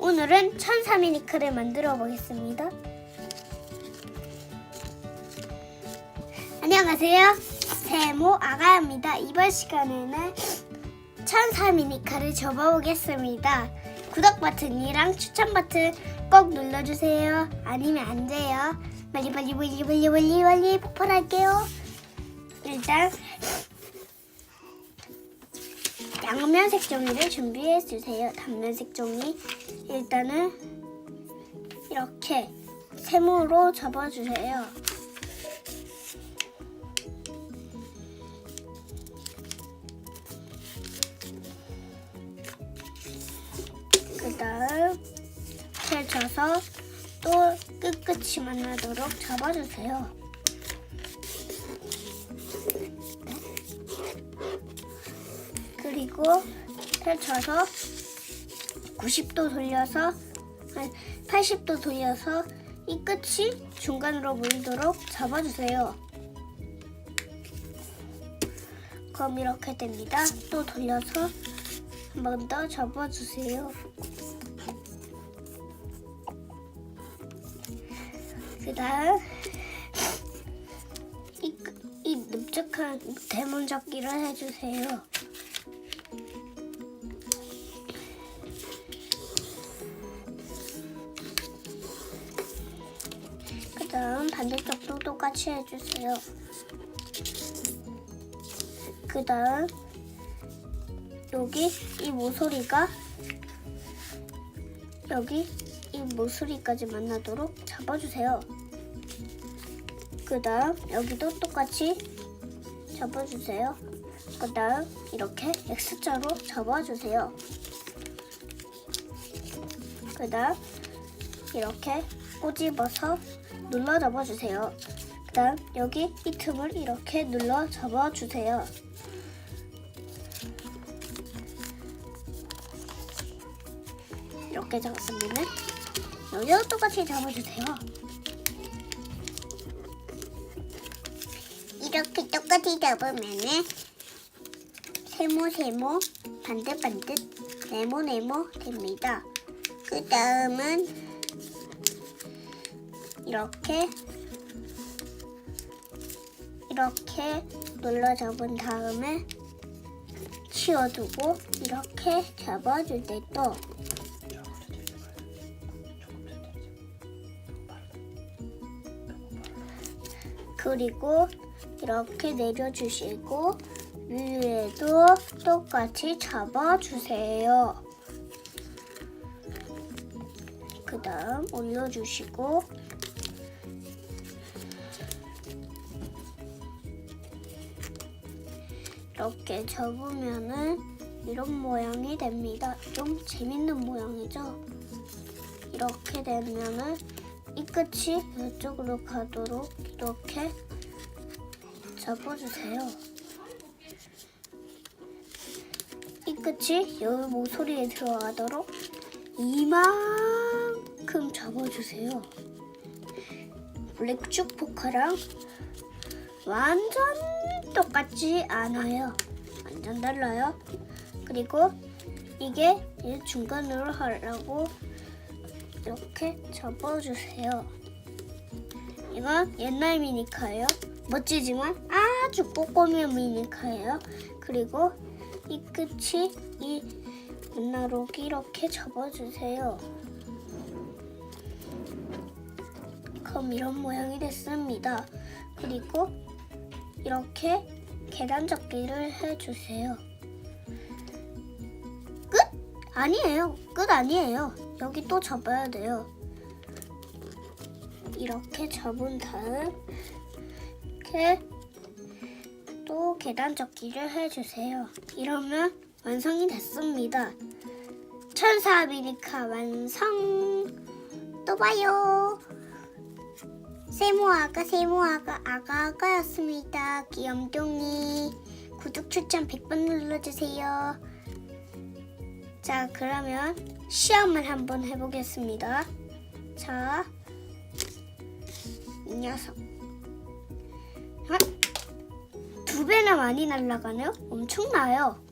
오늘은 천사 미니크를 만들어 보겠습니다. 안녕하세요. 세모 아가입니다. 이번 시간에는 천사 미니카를 접어보겠습니다. 구독 버튼이랑 추천 버튼 꼭 눌러주세요. 아니면 안 돼요. 빨리 빨리 빨리 빨리 빨리 빨리 폭발할게요. 일단 양면 색 종이를 준비해 주세요. 단면 색 종이 일단은 이렇게 세모로 접어주세요. 그 다음 펼쳐서 또 끝끝이 만나도록 접어주세요. 그리고 펼쳐서 90도 돌려서 아니, 80도 돌려서 이 끝이 중간으로 보이도록 잡아주세요. 그럼 이렇게 됩니다. 또 돌려서 한 번 더 접어주세요. 그 다음 이, 끝- 이 넓적한 대문 접기를 해주세요. 그 다음 반대쪽도 똑같이 해주세요. 그 다음 여기 이 모서리가 여기 이 모서리까지 만나도록 잡아주세요. 그 다음 여기도 똑같이 잡아주세요. 그 다음 이렇게 X자로 잡아주세요. 그 다음 이렇게 꼬집어서 눌러 잡아주세요. 그 다음 여기 이 틈을 이렇게 눌러 잡아주세요. 이렇게 잡았으면은 여기도 똑같이 잡아주세요. 이렇게 똑같이 잡으면은 세모 세모 반듯 반듯 네모 네모 됩니다. 그 다음은 이렇게 이렇게 눌러 잡은 다음에 치워두고 이렇게 잡아줄 때 또 그리고 이렇게 내려주시고 위에도 똑같이 잡아주세요. 그 다음 올려주시고 이렇게 접으면은 이런 모양이 됩니다. 좀 재밌는 모양이죠? 이렇게 되면은 이 끝이 이쪽으로 가도록 이렇게 접어주세요. 이 끝이 여기 모서리에 들어가도록 이만큼 접어주세요. 블랙축 포카랑 완전 똑같지 않아요. 완전 달라요. 그리고 이게 이 중간으로 하려고 이렇게 접어주세요. 이건 옛날 미니카예요. 멋지지만 아주 꼬꼬미한 미니카예요. 그리고 이 끝이 이 문나로 이렇게 접어주세요. 그럼 이런 모양이 됐습니다. 그리고 이렇게 계단 접기를 해주세요. 끝? 아니에요. 끝 아니에요. 여기 또 접어야 돼요. 이렇게 접은 다음 이렇게 또 계단 접기를 해주세요. 이러면 완성이 됐습니다. 천사 미니카 완성! 또 봐요! 세모아가 세모아가 아가 아가였습니다. 귀염둥이 구독 추천 100번 눌러주세요. 자 그러면 시험을 한번 해보겠습니다. 자, 이 녀석. 아, 두 배나 많이 날아가네요? 엄청나요.